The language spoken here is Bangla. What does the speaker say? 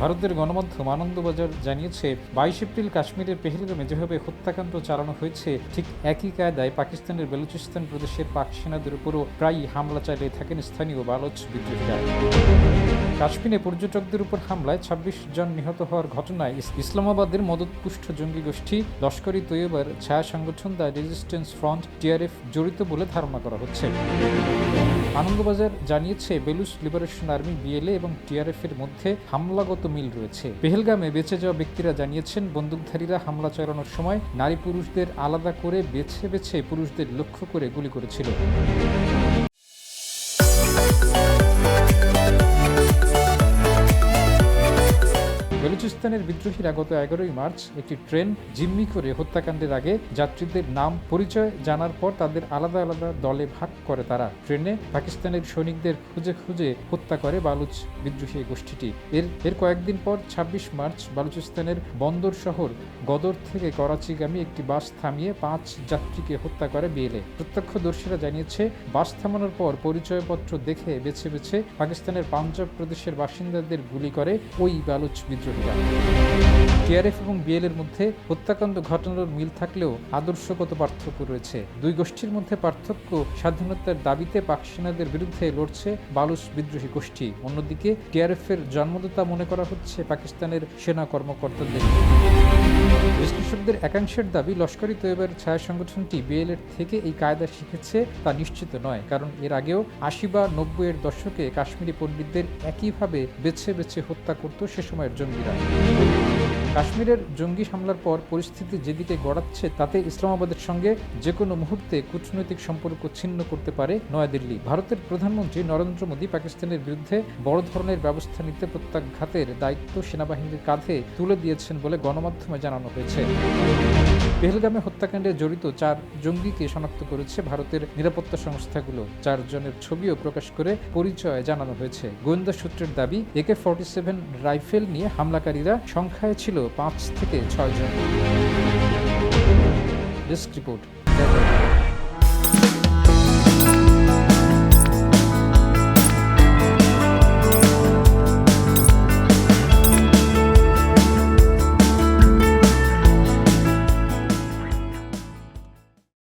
ভারতের গণমাধ্যম আনন্দবাজার জানিয়েছে, বাইশ এপ্রিল কাশ্মীরের পেহেলগামে যেভাবে হত্যাকাণ্ড চালানো হয়েছে। ঠিক একই কায়দায় পাকিস্তানের বেলুচিস্তান প্রদেশের পাক সেনাদের উপরও প্রায়ই হামলা চালিয়ে থাকেন স্থানীয় বালোচ বিদ্রোহীরা। কাশ্মীরে পর্যটকদের উপর হামলায় ২৬ জন নিহত হওয়ার ঘটনায় ইসলামাবাদের মদতপুষ্ট জঙ্গি গোষ্ঠী লস্করি তৈয়বার ছায়া সংগঠন দ্য রেজিস্ট্যান্স ফ্রন্ট টিআরএফ জড়িত বলে ধারণা করা হচ্ছে। আনন্দবাজার জানিয়েছে বেলুস লিবারেশন আর্মি, বিএলএ এবং টিআরএফ এর মধ্যে হামলাগত মিল রয়েছে। পেহেলগামে বেঁচে যাওয়া ব্যক্তিরা জানিয়েছেন, বন্দুকধারীরা হামলা চালানোর সময় নারী পুরুষদের আলাদা করে বেছে বেছে পুরুষদের লক্ষ্য করে গুলি করেছিল। বেলুচিস্তানের বিদ্রোহীরা গত এগারোই মার্চ একটি ট্রেন জিম্মি করে হত্যাকাণ্ডের আগে যাত্রীদের নাম, পরিচয় জানার পর তাদের আলাদা আলাদা দলে ভাগ করে তারা ট্রেনে পাকিস্তানের সৈনিকদের খুঁজে খুঁজে হত্যা করে বালুচ বিদ্রোহী গোষ্ঠীটি। এর এর কয়েকদিন পর ২৬ মার্চ বালুচিস্তানের বন্দর শহর গদর থেকে করাচিগামী একটি বাস থামিয়ে পাঁচ যাত্রীকে হত্যা করে বিএলএ। প্রত্যক্ষদর্শীরা জানিয়েছে, বাস থামানোর পর পরিচয়পত্র দেখে বেছে বেছে পাকিস্তানের পাঞ্জাব প্রদেশের বাসিন্দাদের গুলি করে ওই বালুচ বিদ্রোহীরা। টিআরএফ এবং বিএলের মধ্যে হত্যাকাণ্ড ঘটনার মিল থাকলেও আদর্শগত পার্থক্য রয়েছে। দুই গোষ্ঠীর মধ্যে পার্থক্য স্বাধীনতার দাবিতে পাক সেনাদের বিরুদ্ধে লড়ছে বালুস বিদ্রোহী গোষ্ঠী। অন্যদিকে টিআরএফ এর জন্মদাতা মনে করা হচ্ছে পাকিস্তানের সেনা কর্মকর্তাদের। বিশ্লেষকদের একাংশের দাবি লস্করি তৈবের ছায়া সংগঠনটি বিএল এর থেকে এই কায়দা শিখেছে তা নিশ্চিত নয়, কারণ এর আগেও আশি বা নব্বই এর দশকে কাশ্মীরি পণ্ডিতদের একইভাবে বেছে বেছে হত্যা করত সে সময়ের জঙ্গিরা। কাশ্মীরের জঙ্গি হামলার পর পরিস্থিতি যেদিকে গড়াচ্ছে, তাতে ইসলামাবাদের সঙ্গে যে কোনো মুহূর্তে কূটনৈতিক সম্পর্ক ছিন্ন করতে পারে নয়াদিল্লি। ভারতের প্রধানমন্ত্রী নরেন্দ্র মোদী পাকিস্তানের বিরুদ্ধে বড় ধরনের ব্যবস্থা নিতে প্রত্যাঘাতের দায়িত্ব সেনাবাহিনীর কাঁধে তুলে দিয়েছেন বলে গণমাধ্যমে জানানো হয়েছে। পেহেলগামে হত্যাকাণ্ডে জড়িত চার জঙ্গিকে শনাক্ত করেছে ভারতের নিরাপত্তা সংস্থাগুলো। চারজনের ছবিও প্রকাশ করে পরিচয় জানানো হয়েছে। গোয়েন্দা সূত্রের দাবি একে ফর্টি সেভেন রাইফেল নিয়ে হামলাকারীরা সংখ্যায় ছিল পাঁচ থেকে ছয় জন ডেস্ক রিপোর্ট।